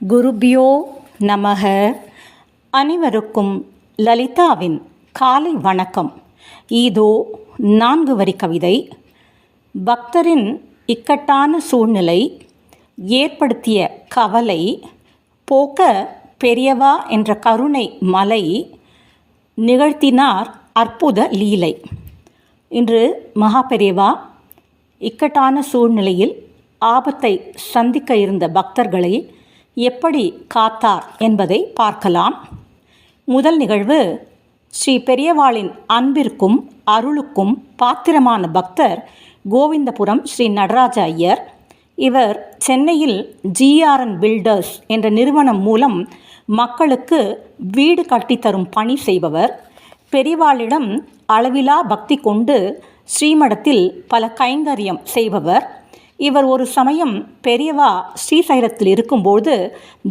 குருபியோ நமக. அனைவருக்கும் லலிதாவின் காலை வணக்கம். இதோ நான்கு வரி கவிதை. பக்தரின் இக்கட்டான சூழ்நிலை ஏற்படுத்திய கவலை போக்க பெரியவா என்ற கருணை மலை நிகழ்த்தினார் அற்புத லீலை. இன்று மகா பெரியவா இக்கட்டான சூழ்நிலையில் ஆபத்தை சந்திக்க இருந்த பக்தர்களை எப்படி காத்தார் என்பதை பார்க்கலாம். முதல் நிகழ்வு ஸ்ரீ பெரியவாளின் அன்பிற்கும் அருளுக்கும் பாத்திரமான பக்தர் கோவிந்தபுரம் ஸ்ரீ நடராஜ ஐயர். இவர் சென்னையில் ஜிஆர்என் பில்டர்ஸ் என்ற நிறுவனம் மூலம் மக்களுக்கு வீடு கட்டித்தரும் பணி செய்பவர். பெரியவாளிடம் அளவிலா பக்தி கொண்டு ஸ்ரீமடத்தில் பல கைங்கரியம் செய்பவர். இவர் ஒரு சமயம் பெரியவா ஸ்ரீசைலத்தில் இருக்கும்போது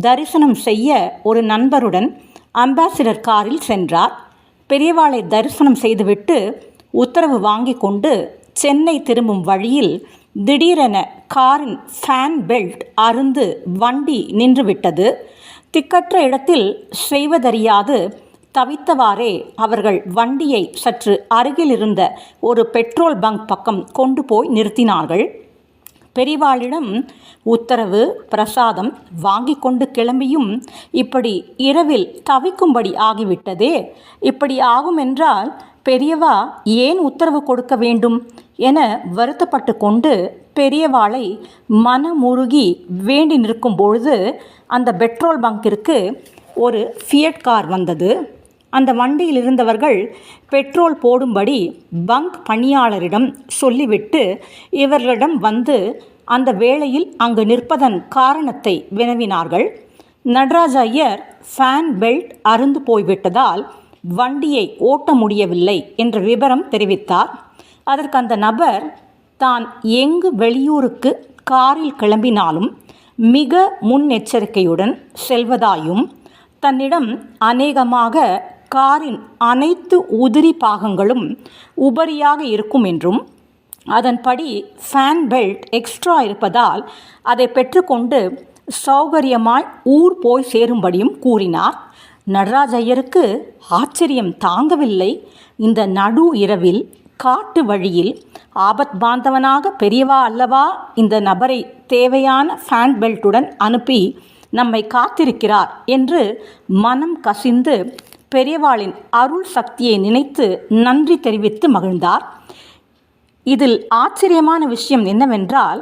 தரிசனம் செய்ய ஒரு நண்பருடன் அம்பாசிடர் காரில் சென்றார். பெரியவாளை தரிசனம் செய்துவிட்டு உத்தரவு வாங்கி கொண்டு சென்னை திரும்பும் வழியில் திடீரென காரின் ஃபேன் பெல்ட் அருந்து வண்டி நின்றுவிட்டது. திக்கற்ற இடத்தில் செய்வதறியாது தவித்தவாறே அவர்கள் வண்டியை சற்று அருகில் இருந்த ஒரு பெட்ரோல் பங்க் பக்கம் கொண்டு போய் நிறுத்தினார்கள். பெரிவாளிடம் உத்தரவு பிரசாதம் வாங்கி கொண்டு கிளம்பியும் இப்படி இரவில் தவிக்கும்படி ஆகிவிட்டதே. இப்படி ஆகும் என்றால் பெரியவா ஏன் உத்தரவு கொடுக்க வேண்டும் என வருத்தப்பட்டு கொண்டு பெரியவாளை மனமுருகி வேண்டி நிற்கும் பொழுது அந்த பெட்ரோல் பங்கிற்கு ஒரு ஃபியட் கார் வந்தது. அந்த வண்டியில் இருந்தவர்கள் பெட்ரோல் போடும்படி பங்க் பணியாளரிடம் சொல்லிவிட்டு இவர்களிடம் வந்து அந்த வேளையில் அங்கு நிற்பதன் காரணத்தை வினவினார்கள். நடராஜ ஐயர் ஃபேன் பெல்ட் அருந்து போய்விட்டதால் வண்டியை ஓட்ட முடியவில்லை என்ற விவரம் தெரிவித்தார். அதற்கு அந்த நபர் தான் எங்கு வெளியூருக்கு காரில் கிளம்பினாலும் மிக முன்னெச்சரிக்கையுடன் செல்வதாயும் தன்னிடம் அநேகமாக காரின் அனைத்து உதிரி பாகங்களும் உபரியாக இருக்கும் என்றும் அதன்படி ஃபேன் பெல்ட் எக்ஸ்ட்ரா இருப்பதால் அதை பெற்றுக்கொண்டு சௌகரியமாய் ஊர் போய் சேரும்படியும் கூறினார். நடராஜ ஐயருக்கு ஆச்சரியம் தாங்கவில்லை. இந்த நடு இரவில் காட்டு வழியில் ஆபத் பாந்தவனாக பெரியவா அல்லவா இந்த நபரை தேவையான ஃபேன் பெல்ட்டுடன் அனுப்பி நம்மை காத்திருக்கிறார் என்று மனம் கசிந்து பெரியவாளின் அருள் சக்தியை நினைத்து நன்றி தெரிவித்து மகிழ்ந்தார். இதில் ஆச்சரியமான விஷயம் என்னவென்றால்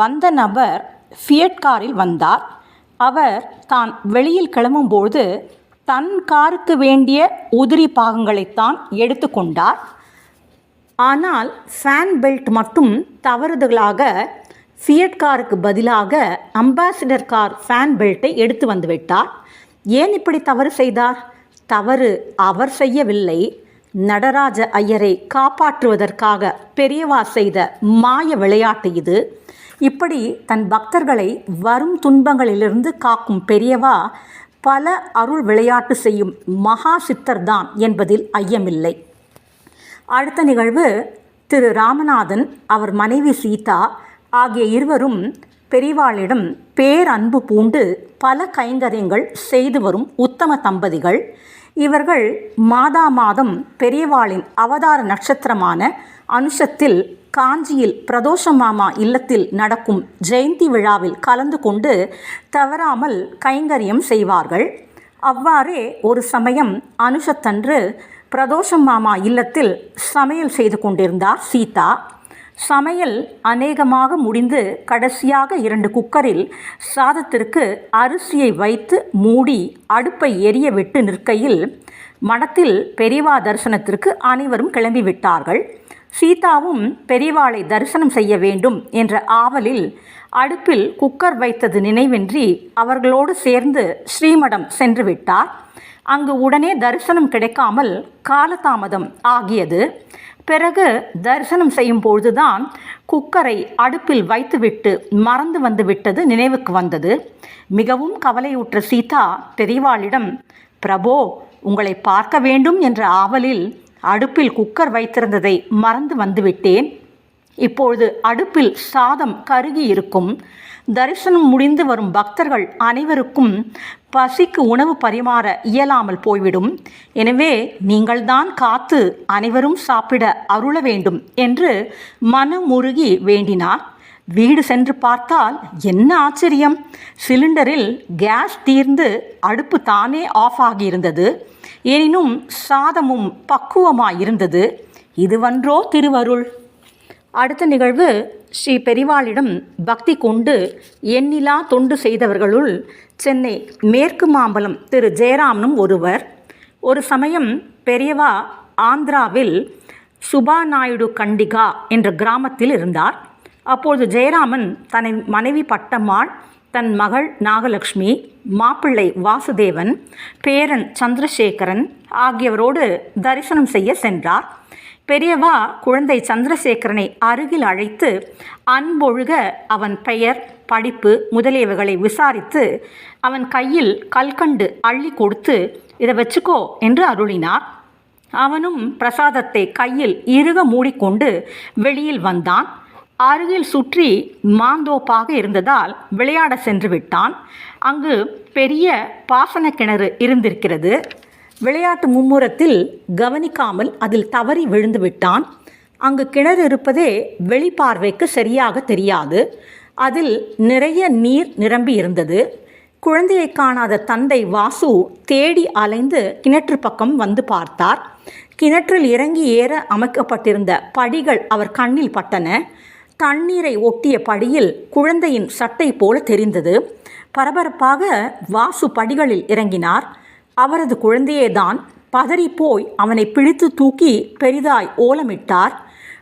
வந்த நபர் ஃபியட் காரில் வந்தார். அவர் தான் வெளியில் கிளம்பும்போது தன் காருக்கு வேண்டிய உதிரி பாகங்களைத்தான் எடுத்துக்கொண்டார் ஆனால் ஃபேன் பெல்ட் மட்டும் தவறுதலாக ஃபியட் காருக்கு பதிலாக அம்பாசிடர் கார் ஃபேன் பெல்ட்டை எடுத்து வந்துவிட்டார் ஏன் இப்படி தவறு செய்தார்? தவறு அவர் செய்யவில்லை. நடராஜ ஐயரை காப்பாற்றுவதற்காக பெரியவா செய்த மாய விளையாட்டு இது. இப்படி தன் பக்தர்களை வரும் துன்பங்களிலிருந்து காக்கும் பெரியவா பல அருள் விளையாட்டு செய்யும் மகா சித்தர்தான் என்பதில் ஐயமில்லை. அடுத்த நிகழ்வு திரு ராமநாதன் அவர் மனைவி சீதா ஆகிய இருவரும் பெரிவாளிடம் பேரன்பு பூண்டு பல கைங்கரியங்கள் செய்து வரும் உத்தம தம்பதிகள். இவர்கள் மாதா மாதம் பெரியவாளின் அவதார நட்சத்திரமான அனுஷத்தில் காஞ்சியில் பிரதோஷமாமா இல்லத்தில் நடக்கும் ஜெயந்தி விழாவில் கலந்து கொண்டு தவறாமல் கைங்கரியம் செய்வார்கள். அவ்வாறே ஒரு சமயம் அனுஷத்தன்று பிரதோஷம் மாமா இல்லத்தில் சமையல் செய்து கொண்டிருந்தார் சீதா. சமையல் அநேகமாக முடிந்து கடைசியாக இரண்டு குக்கரில் சாதத்திற்கு அரிசியை வைத்து மூடி அடுப்பை எரிய விட்டு நிற்கையில் மடத்தில் பெரிவா தரிசனத்திற்கு அனைவரும் கிளம்பிவிட்டார்கள். சீதாவும் பெரிவாளை தரிசனம் செய்ய வேண்டும் என்ற ஆவலில் அடுப்பில் குக்கர் வைத்தது நினைவின்றி அவர்களோடு சேர்ந்து ஸ்ரீமடம் சென்று விட்டார். அங்கு உடனே தரிசனம் கிடைக்காமல் காலதாமதம் ஆகியது. பிறகு தரிசனம் செய்யும் பொழுதுதான் குக்கரை அடுப்பில் வைத்துவிட்டு மறந்து வந்து விட்டது நினைவுக்கு வந்தது. மிகவும் கவலையுற்ற சீதா பெரிவாளிடம் பிரபோ உங்களை பார்க்க வேண்டும் என்ற ஆவலில் அடுப்பில் குக்கர் வைத்திருந்ததை மறந்து வந்துவிட்டேன் இப்பொழுது அடுப்பில் சாதம் கருகி இருக்கும் தரிசனம் முடிந்து வரும் பக்தர்கள் அனைவருக்கும் பசிக்கு உணவு பரிமாற இயலாமல் போய்விடும். எனவே நீங்கள்தான் காத்து அனைவரும் சாப்பிட அருள வேண்டும் என்று மனமுருகி வேண்டினார். வீடு சென்று பார்த்தால் என்ன ஆச்சரியம். சிலிண்டரில் கேஸ் தீர்ந்து அடுப்பு தானே ஆஃப் ஆகியிருந்தது. எனினும் சாதமும் பக்குவமாயிருந்தது. இதுவன்றோ திருவருள். அடுத்த நிகழ்வு ஸ்ரீ பெரிவாளிடம் பக்தி கொண்டு எண்ணிலா தொண்டு செய்தவர்களுள் சென்னை மேற்கு மாம்பலம் திரு ஜெயராமனும் ஒருவர். ஒரு சமயம் பெரியவா ஆந்திராவில் சுபாநாயுடு கண்டிகா என்ற கிராமத்தில் இருந்தார். அப்போது ஜெயராமன் தனது மனைவி பட்டம்மாள் தன் மகள் நாகலட்சுமி மாப்பிள்ளை வாசுதேவன் பேரன் சந்திரசேகரன் ஆகியவரோடு தரிசனம் செய்ய சென்றார். பெரியவா குழந்தை சந்திரசேகரனை அருகில் அழைத்து அன்பொழுக அவன் பெயர் படிப்பு முதலியவைகளை விசாரித்து அவன் கையில் கல்கண்டு அள்ளி கொடுத்து இதை வச்சுக்கோ என்று அருளினார். அவனும் பிரசாதத்தை கையில் இறுக மூடிக்கொண்டு வெளியில் வந்தான். அருகில் சுற்றி மாந்தோப்பாக இருந்ததால் விளையாட சென்று விட்டான். அங்கு பெரிய பாசன கிணறு இருந்திருக்கிறது. விளையாட்டு மும்முரத்தில் கவனிக்காமல் அதில் தவறி விழுந்து விட்டான் அங்கு கிணறு இருப்பதே வெளிப்பார்வைக்கு சரியாக தெரியாது. அதில் நிறைய நீர் நிரம்பி இருந்தது. குழந்தையை காணாத தந்தை வாசு தேடி அலைந்து கிணற்று பக்கம் வந்து பார்த்தார். கிணற்றில் இறங்கி ஏற அமைக்கப்பட்டிருந்த படிகள் அவர் கண்ணில் பட்டன. தண்ணீரை ஒட்டிய படியில் குழந்தையின் சட்டை போல தெரிந்தது. பரபரப்பாக வாசு படிகளில் இறங்கினார். அவரது குழந்தையேதான் பதறிப்போய் அவனை பிடித்து தூக்கி பெரிதாய் ஓலமிட்டார்.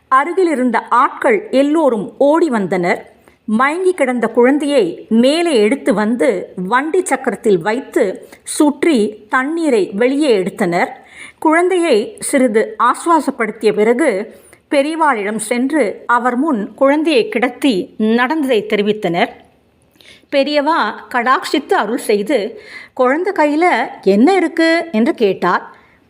அருகில் இருந்த ஆட்கள் எல்லோரும் ஓடி வந்தனர். மயங்கி கிடந்த குழந்தையை மேலே எடுத்து வந்து வண்டி சக்கரத்தில் வைத்து சுற்றி தண்ணீரை வெளியே எடுத்தனர். குழந்தையை சிறிது ஆசுவாசப்படுத்திய பிறகு பெரியவாளிடம் சென்று அவர் முன் குழந்தையை கிடத்தி நடந்ததை தெரிவித்தனர். பெரியவா கடாட்சித்து அருள் செய்து குழந்தை கையில் என்ன இருக்கு? என்று கேட்டார்.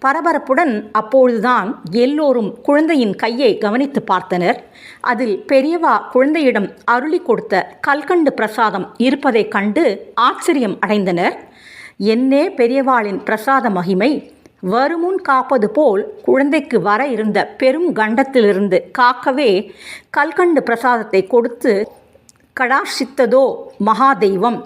பரபரப்புடன் அப்பொழுதுதான் எல்லோரும் குழந்தையின் கையை கவனித்து பார்த்தனர். அதில் பெரியவா குழந்தையிடம் அருளி கொடுத்த கல்கண்டு பிரசாதம் இருப்பதைக் கண்டு ஆச்சரியம் அடைந்தனர். என்னே பெரியவாளின் பிரசாத மகிமை வருமுன் காப்பது போல் குழந்தைக்கு வர இருந்த பெரும் கண்டத்திலிருந்து காக்கவே கல்கண்டு பிரசாதத்தை கொடுத்து கடாஷித்ததோ மகாதெய்வம்.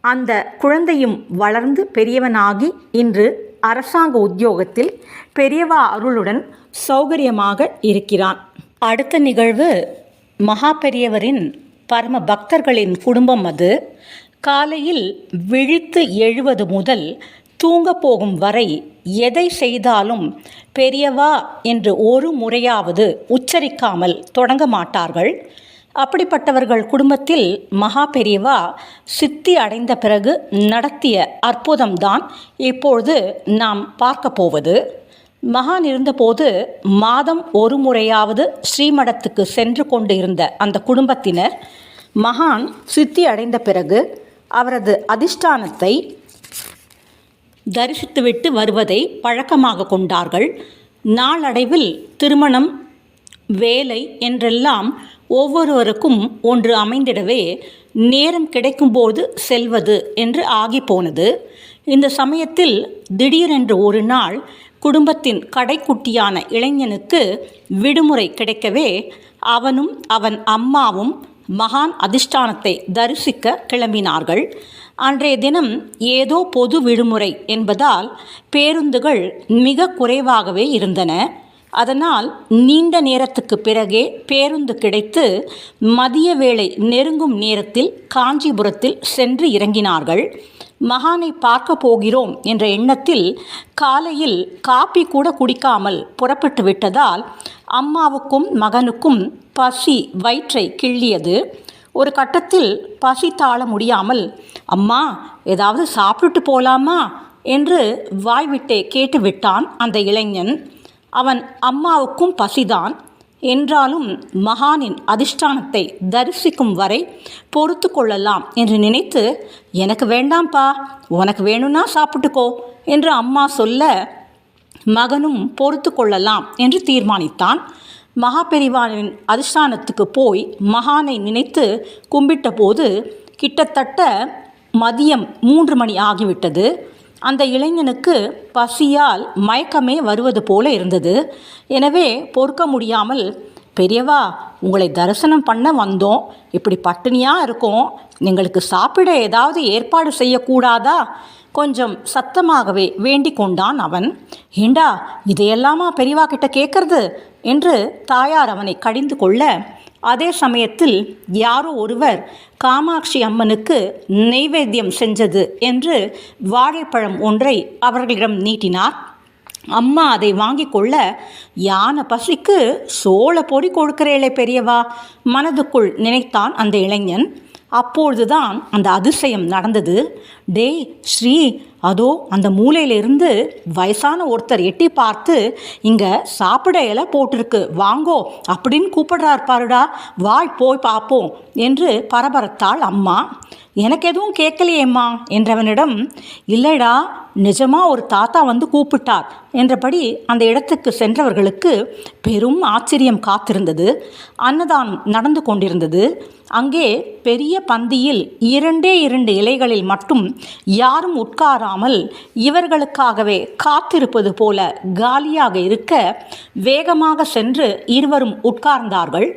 அந்த குழந்தையும் வளர்ந்து பெரியவனாகி இன்று அரசாங்க உத்தியோகத்தில் பெரியவா அருளுடன் சௌகரியமாக இருக்கிறான். அடுத்த நிகழ்வு மகா பெரியவரின் பரம பக்தர்களின் குடும்பம் அது. காலையில் விழித்து எழுவது முதல் தூங்க போகும் வரை எதை செய்தாலும் பெரியவா என்று ஒரு முறையாவது உச்சரிக்காமல் தொடங்க மாட்டார்கள். அப்படிப்பட்டவர்கள் குடும்பத்தில் மகா பெரியவா சித்தி அடைந்த பிறகு நடத்திய அற்புதம்தான் இப்பொழுது நாம் பார்க்க போவது. மகான் இருந்தபோது மாதம் ஒரு முறையாவது ஸ்ரீமடத்துக்கு சென்று கொண்டு இருந்த அந்த குடும்பத்தினர் மகான் சித்தி அடைந்த பிறகு அவரது அதிஷ்டானத்தை தரிசித்துவிட்டு வருவதை பழக்கமாக கொண்டார்கள். நாளடைவில் திருமணம் வேலை என்றெல்லாம் ஒவ்வொருவருக்கும் ஒன்று அமைந்திடவே நேரம் கிடைக்கும்போது செல்வது என்று ஆகி போனது இந்த சமயத்தில் திடீரென்று ஒரு நாள் குடும்பத்தின் கடைக்குட்டியான இளைஞனுக்கு விடுமுறை கிடைக்கவே அவனும் அவன் அம்மாவும் மகான் அதிஷ்டானத்தை தரிசிக்க கிளம்பினார்கள். அன்றைய தினம் ஏதோ பொது விடுமுறை என்பதால் பேருந்துகள் மிக குறைவாகவே இருந்தன. அதனால் நீண்ட நேரத்துக்கு பிறகே பேருந்து கிடைத்து மதிய வேளை நெருங்கும் நேரத்தில் காஞ்சிபுரத்தில் சென்று இறங்கினார்கள். மகானை பார்க்க போகிறோம் என்ற எண்ணத்தில் காலையில் காப்பி கூட குடிக்காமல் புறப்பட்டு விட்டதால் அம்மாவுக்கும் மகனுக்கும் பசி வயிற்றை கிள்ளியது. ஒரு கட்டத்தில் பசி தாழ முடியாமல் அம்மா ஏதாவது சாப்பிட்டுட்டு போலாமா? என்று வாய்விட்டே கேட்டுவிட்டான் அந்த இளைஞன். அவன் அம்மாவுக்கும் பசிதான். என்றாலும் மகானின் அதிஷ்டானத்தை தரிசிக்கும் வரை பொறுத்து கொள்ளலாம் என்று நினைத்து எனக்கு வேண்டாம்ப்பா உனக்கு வேணும்னா சாப்பிட்டுக்கோ என்று அம்மா சொல்ல மகனும் பொறுத்து கொள்ளலாம் என்று தீர்மானித்தான். மகாபெரிவானின் அதிஷ்டானத்துக்கு போய் மகானை நினைத்து கும்பிட்ட போது கிட்டத்தட்ட மதியம் மூன்று மணி ஆகிவிட்டது. அந்த இளைஞனுக்கு பசியால் மயக்கமே வருவது போல இருந்தது. எனவே பொறுக்க முடியாமல் பெரியவா உங்களை தரிசனம் பண்ண வந்தோம். இப்படி பட்டினியாக இருக்கோம். எங்களுக்கு சாப்பிட ஏதாவது ஏற்பாடு செய்யக்கூடாதா? கொஞ்சம் சத்தமாகவே வேண்டிக் கொண்டான் அவன். ஏண்டா இதையெல்லாமா பெரியவா கிட்ட கேட்கறது என்று தாயார் அவனை கடிந்து கொள்ள அதே சமயத்தில் யாரோ ஒருவர் காமாட்சி அம்மனுக்கு நெய்வேத்தியம் செஞ்சது என்று வாழைப்பழம் ஒன்றை அவர்களிடம் நீட்டினார். அம்மா அதை வாங்கி கொள்ள யானை பசிக்கு சோள பொடி கொடுக்கிறேளே பெரியவா மனதுக்குள் நினைத்தான் அந்த இளைஞன். அப்பொழுதுதான் அந்த அதிசயம் நடந்தது. டேய் ஸ்ரீ அதோ அந்த மூலையிலிருந்து வயசான ஒருத்தர் எட்டி பார்த்து இங்கே சாப்பிட இலை போட்டிருக்கு வாங்கோ அப்படின்னு கூப்பிடுறார் பாருடா. வாய் போய் பார்ப்போம் என்று பரபரத்தாள் அம்மா எனக்கு எதுவும் கேட்கலையேம்மா என்றவனிடம் இல்லைடா நிஜமாக ஒரு தாத்தா வந்து கூப்பிட்டார் என்றபடி அந்த இடத்துக்கு சென்றவர்களுக்கு பெரும் ஆச்சரியம் காத்திருந்தது. அன்னதானம் நடந்து கொண்டிருந்தது. அங்கே பெரிய பந்தியில் இரண்டே இரண்டு இலைகளில் மட்டும் யாரும் உட்காராமல் இவர்களுக்காகவே காத்திருப்பது போல காலியாக இருக்க வேகமாக சென்று இருவரும் உட்கார்ந்தார்கள்.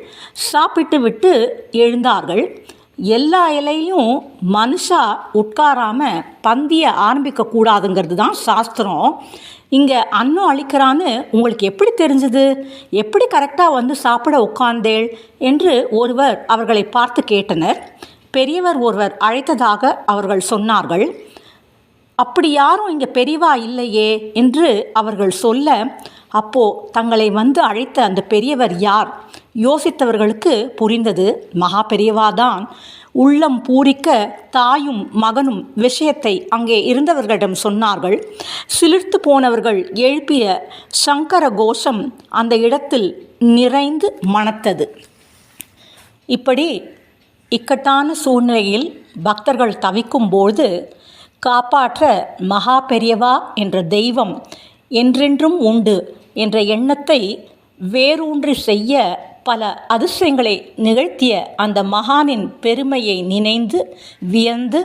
சாப்பிட்டு விட்டு எழுந்தார்கள். எல்லா இலையும் மனுஷா உட்காராமல் பந்தியை ஆரம்பிக்க கூடாதுங்கிறது தான் சாஸ்திரம். இங்கே அன்னம் அழிக்கிறான்னு உங்களுக்கு எப்படி தெரிஞ்சது? எப்படி கரெக்டாக வந்து சாப்பிட உட்கார்ந்தேள்? என்று ஒருவர் அவர்களை பார்த்து கேட்டனர். பெரியவர் ஒருவர் அழைத்ததாக அவர்கள் சொன்னார்கள். அப்படி யாரும் இங்கே பெரியவா இல்லையே? என்று அவர்கள் சொல்ல அப்போ தங்களை வந்து அழைத்த அந்த பெரியவர் யார்? யோசித்தவர்களுக்கு புரிந்தது மகா பெரியவாதான் உள்ளம் பூரிக்க தாயும் மகனும் விஷயத்தை அங்கே இருந்தவர்களிடம் சொன்னார்கள். சிலிர்த்து போனவர்கள் எழுப்பிய சங்கர கோஷம் அந்த இடத்தில் நிறைந்து மணத்தது. இப்படி இக்கட்டான சூழ்நிலையில் பக்தர்கள் தவிக்கும்போது காப்பாற்ற மகா பெரியவா என்ற தெய்வம் என்றென்றும் உண்டு என்ற எண்ணத்தை வேரூன்றி செய்ய பல அதிசயங்களை நிகழ்த்திய அந்த மகானின் பெருமையை நினைந்து வியந்து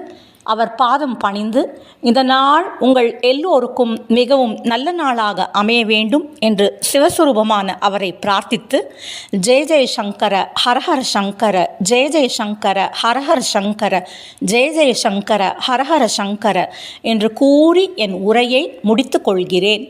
அவர் பாதம் பணிந்து இந்த நாள் உங்கள் எல்லோருக்கும் மிகவும் நல்ல நாளாக அமைய வேண்டும் என்று சிவஸ்வரூபமான அவரை பிரார்த்தித்து ஜெய ஜெய சங்கர ஹரஹர சங்கர ஜெய ஜெய சங்கர ஹரஹர சங்கர ஜெய ஜெய சங்கர ஹரஹர சங்கர என்று கூறி என் உரையை முடித்து கொள்கிறேன்.